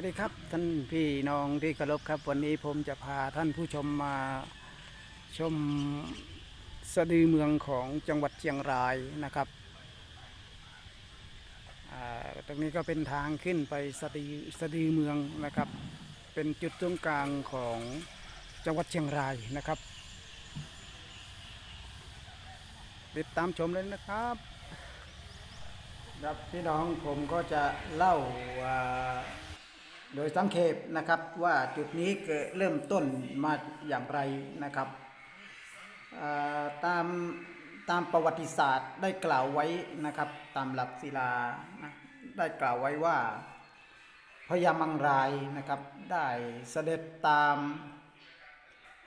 วัสดีครับท่านพี่น้องที่เคารพครับวันนี้ผมจะพาท่านผู้ชมมาชมสะดือเมืองของจังหวัดเชียงรายนะครับตรงนี้ก็เป็นทางขึ้นไปสะดือสะดือเมืองนะครับ เป็นจุดตรงกลางของจังหวัดเชียงรายนะครับ ติดตามชมเลยนะครับครับพี่น้องผมก็จะเล่า โดยสังเขปนะครับว่าจุดนี้เกิดเริ่มต้นมาอย่างไรนะครับตามตามประวัติศาสตร์ได้กล่าวไว้นะครับตามหลักศิลานะได้กล่าวไว้ว่าพญามังรายนะครับได้เสด็จตาม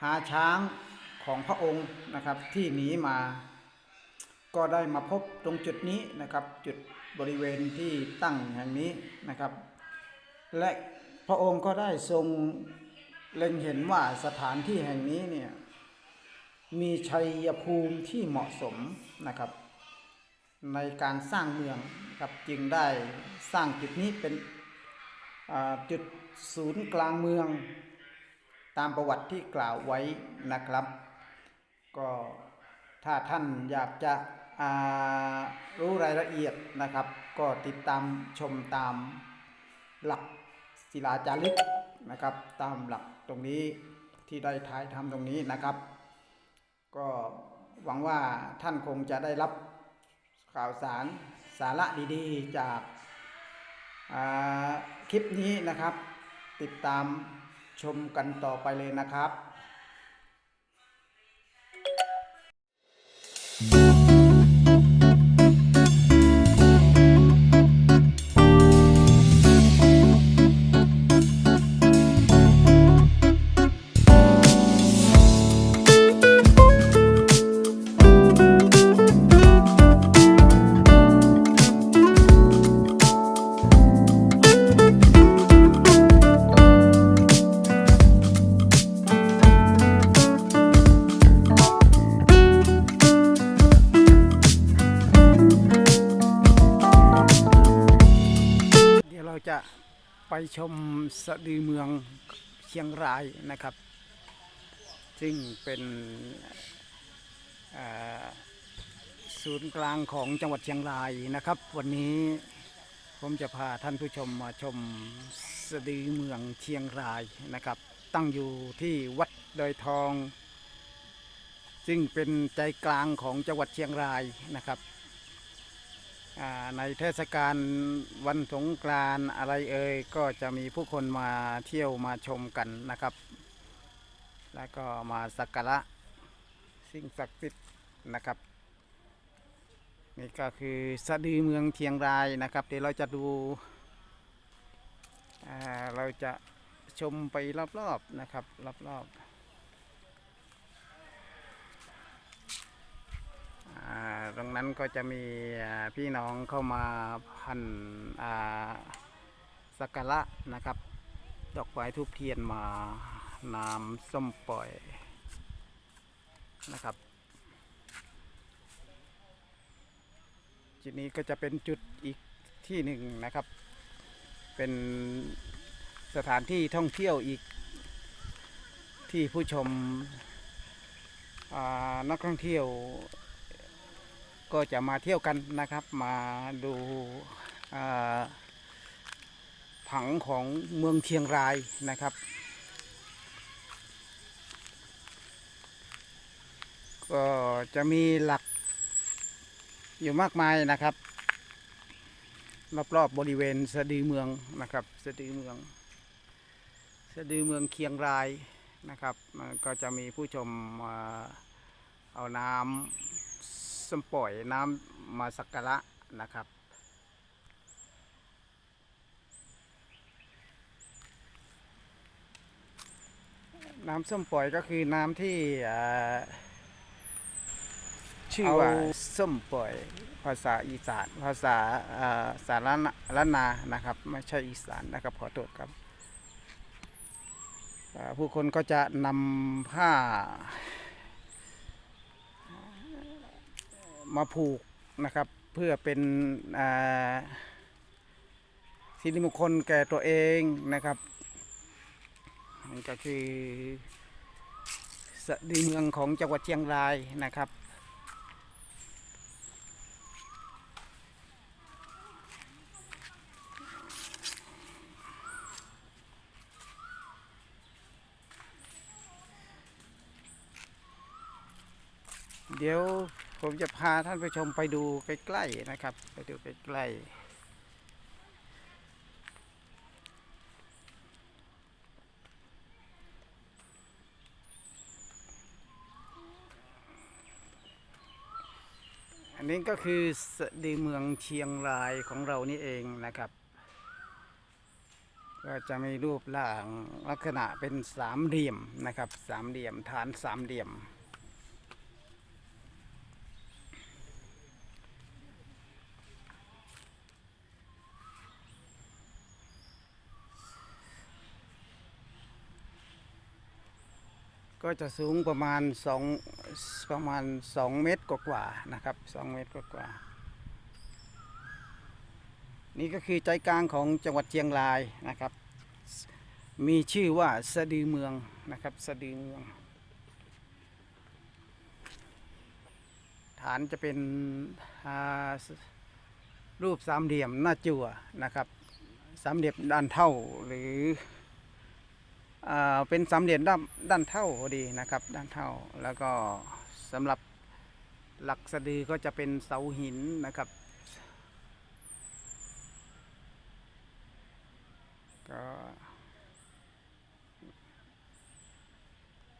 หาช้างของพระองค์นะครับที่หนีมา ก็ได้มาพบตรงจุดนี้นะครับจุดบริเวณที่ตั้งแห่งนี้นะครับ และพระองค์ก็ได้ทรงเล็งเห็นว่าสถานที่แห่งนี้เนี่ยมีชัยภูมิที่เหมาะสมนะครับ ในการสร้างเมืองครับจึงได้สร้างจุดนี้เป็นจุดศูนย์กลางเมือง ตามประวัติที่กล่าวไว้นะครับ ก็ถ้าท่านอยากจะรู้รายละเอียดนะครับ ก็ติดตามชมตามหลัก ศิลาจารึกนะครับ ตามหลักตรงนี้ที่ได้ถ่ายทำตรงนี้นะครับ ก็หวังว่าท่านคงจะได้รับข่าวสารสาระดีๆ จากาคลิปนี้นะครับ ติดตามชมกันต่อไปเลยนะครับ จะไปชมสะดือเมืองเชียงรายนะครับ ซึ่งเป็นศูนย์กลางของจังหวัดเชียงรายนะครับ วันนี้ผมจะพาท่านผู้ชมมาชมสะดือเมืองเชียงรายนะครับ ตั้งอยู่ที่วัดดอยทอง ซึ่งเป็นใจกลางของจังหวัดเชียงรายนะครับ ในเทศกาลวันสงกรานต์อะไรเอ่ยก็จะมีผู้คนมาเที่ยวมาชมกันนะครับ แล้วก็มาสักการะสิ่งศักดิ์สิทธิ์นะครับ นี่ก็คือสะดือเมืองเชียงรายนะครับ เดี๋ยวเราจะดูเราจะชมไปรอบๆนะครับรอบๆ อ่า ตรงนั้นก็จะมีพี่น้องเข้ามาพันอ่าสักการะนะครับ ดอกไม้ทูบเทียนมาน้ำส้มปล่อยนะครับ จุดนี้ก็จะเป็นจุดอีกที่หนึ่งนะครับ เป็นสถานที่ท่องเที่ยวอีกที่ผู้ชมนักท่องเที่ยว ก็จะมาเที่ยวกันนะครับ มาดูผังของเมืองเชียงรายนะครับ ก็จะมีหลักอยู่มากมายนะครับ รอบๆบริเวณสะดือเมืองนะครับ สะดือเมือง สะดือเมืองเชียงรายนะครับ ก็จะมีผู้ชมเอาน้ำ ส้มปล่อยน้ำมาสักการะนะครับ น้ำส้มปล่อยก็คือน้ำที่อ่าชื่อว่าส้มปล่อยภาษาอีสาน ภาษาอ่าสารนละนานะครับ ไม่ใช่อีสานนะครับขอโทษครับอ่าผู้คนก็จะนำผ้า มาผูกนะครับ เพื่อเป็นสิริมงคลแก่ตัวเองนะครับนี่ก็คือสะดือเมืองของจังหวัดเชียงรายนะครับเดี๋ยว ผมจะพาท่านผู้ชมไปดูใกล้ๆนะครับ ไปดูใกล้ๆอันนี้ก็คือสดือเมืองเชียงรายของเรานี่เองนะครับ ก็จะมีรูปร่างลักษณะเป็นสามเหลี่ยมนะครับสามเหลี่ยมฐานสามเหลี่ยม ก็จะสูงประมาณสองประมาณสองเมตรกว่าๆนะครับสองเมตรกว่าๆนี่ก็คือใจกลางของจังหวัดเชียงรายนะครับ มีชื่อว่าสะดือเมืองนะครับสะดือเมือง ฐานจะเป็นรูปสามเหลี่ยมหน้าจั่วนะครับสามเหลี่ยมด้านเท่าหรือ เป็นสามเหลี่ยมด้านด้านเท่าพอดีนะครับ ด้านเท่าแล้วก็สำหรับหลักสะดือก็จะเป็นเสาหินนะครับ ก็